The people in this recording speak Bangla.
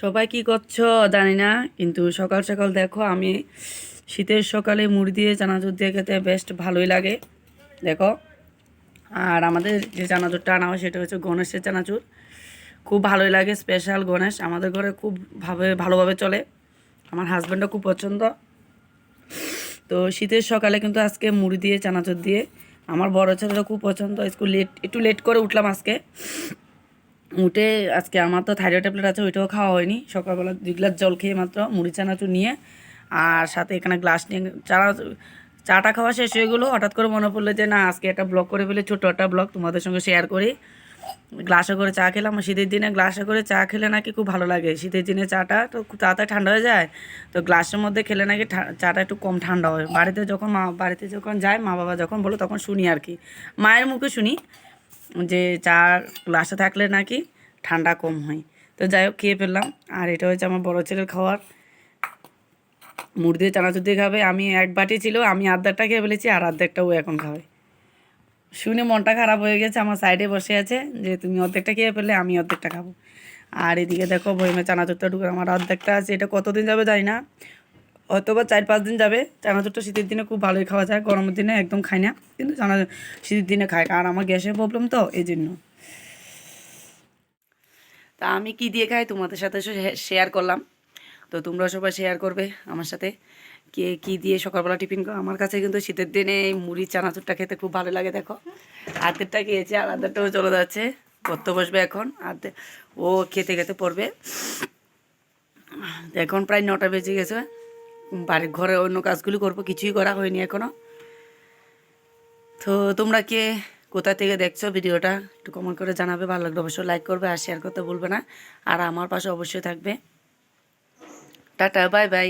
সবাই কি করছ? জানি না, কিন্তু সকাল সকাল দেখো, আমি শীতের সকালে মুড়ি দিয়ে চানাচুর দিয়ে খেতে বেস্ট ভালোই লাগে। দেখো, আর আমাদের যে চানাচুরটা আনা হয়, সেটা হচ্ছে গণেশের চানাচুর। খুব ভালোই লাগে স্পেশাল গণেশ। আমাদের ঘরে খুব ভাবে, ভালোভাবে চলে। আমার হাজব্যান্ডও খুব পছন্দ। তো শীতের সকালে কিন্তু আজকে মুড়ি দিয়ে, চানাচুর দিয়ে। আমার বড় ছেলেরও খুব পছন্দ। স্কুল লেট একটু লেট করে উঠলাম আজকে। উঠে আজকে আমার তো থাইরয়েড ট্যাবলেট আছে, ওইটাও খাওয়া হয়নি। সকালবেলা দুই গ্লাস জল খেয়ে মাত্র মুড়ি, চানাচুর নিয়ে, আর সাথে এখানে গ্লাস নিয়ে চানা, চাটা খাওয়া শেষ হয়ে গেলো। হঠাৎ করে মনে পড়ল যে, না, আজকে একটা ব্লগ করে ফেলে, ছোটো একটা ব্লগ তোমাদের সঙ্গে শেয়ার করি। গ্লাসে করে চা খেলাম শীতের দিনে গ্লাসে করে চা খেলে নাকি খুব ভালো লাগে। শীতের দিনে চাটা তো খুব তাড়াতাড়ি ঠান্ডা হয়ে যায়, তো গ্লাসের মধ্যে খেলে নাকি চাটা একটু কম ঠান্ডা হয়। বাড়িতে যখন মা, বাড়িতে যখন যায় মা বাবা যখন বলো, তখন শুনি আর কি। মায়ের মুখে শুনি। যে চা গ্লাসে থাকলে নাকি ঠান্ডা কম হয়। তো যাই হোক, খেয়ে ফেললাম। আর এটা হচ্ছে আমার বড়ো ছেলের খাওয়ার। মুড়ি দিয়ে চানাচুর দিয়ে খাবে। আমি এক বাটি ছিল, আমি আর্ধেকটা খেয়ে ফেলেছি, আর আর্ধেকটা ও এখন খাবে। শুনে মনটা খারাপ হয়ে গেছে, আমার সাইডে বসে আছে যে তুমি অর্ধেকটা খেয়ে ফেললে আমি অর্ধেকটা খাব। আর এদিকে দেখো বইমে চানাচুরটা ঢুকে আমার অর্ধেকটা আছে। এটা কতদিন যাবে জানি না। হয়তো বা চার পাঁচ দিন যাবে। চানাচুরটা শীতের দিনে খুব ভালোই খাওয়া যায়, গরমের দিনে একদম খাই না। কিন্তু চানা শীতের দিনে খাই আর আমার গ্যাসের প্রবলেম তো এই জন্য তা আমি কি দিয়ে খাই তোমাদের সাথে শেয়ার করলাম। তো তোমরা সবাই শেয়ার করবে আমার সাথে। কে কি দিয়ে সকালবেলা টিফিন করো আমার কাছে কিন্তু শীতের দিনে এই মুড়ি চানাচুরটা খেতে খুব ভালো লাগে, দেখো। আর্ধেকটা খেয়েছে আর আর্ধেকটাও চলে যাচ্ছে পড়তে বসবে এখন। আর্ধেক ও খেতে খেতে পড়বে। এখন প্রায় নটা বেজে গেছে। বাড়ির ঘরে অন্য কাজগুলি করব, কিছুই করা হয়নি এখনও তো তোমরা কে কোথা থেকে দেখছ ভিডিওটা, একটু কমেন্ট করে জানাবে, ভালো লাগলে অবশ্যই লাইক করবে আর শেয়ার করতে বলবে না। আর আমার পাশে অবশ্যই থাকবে। Tata bye bye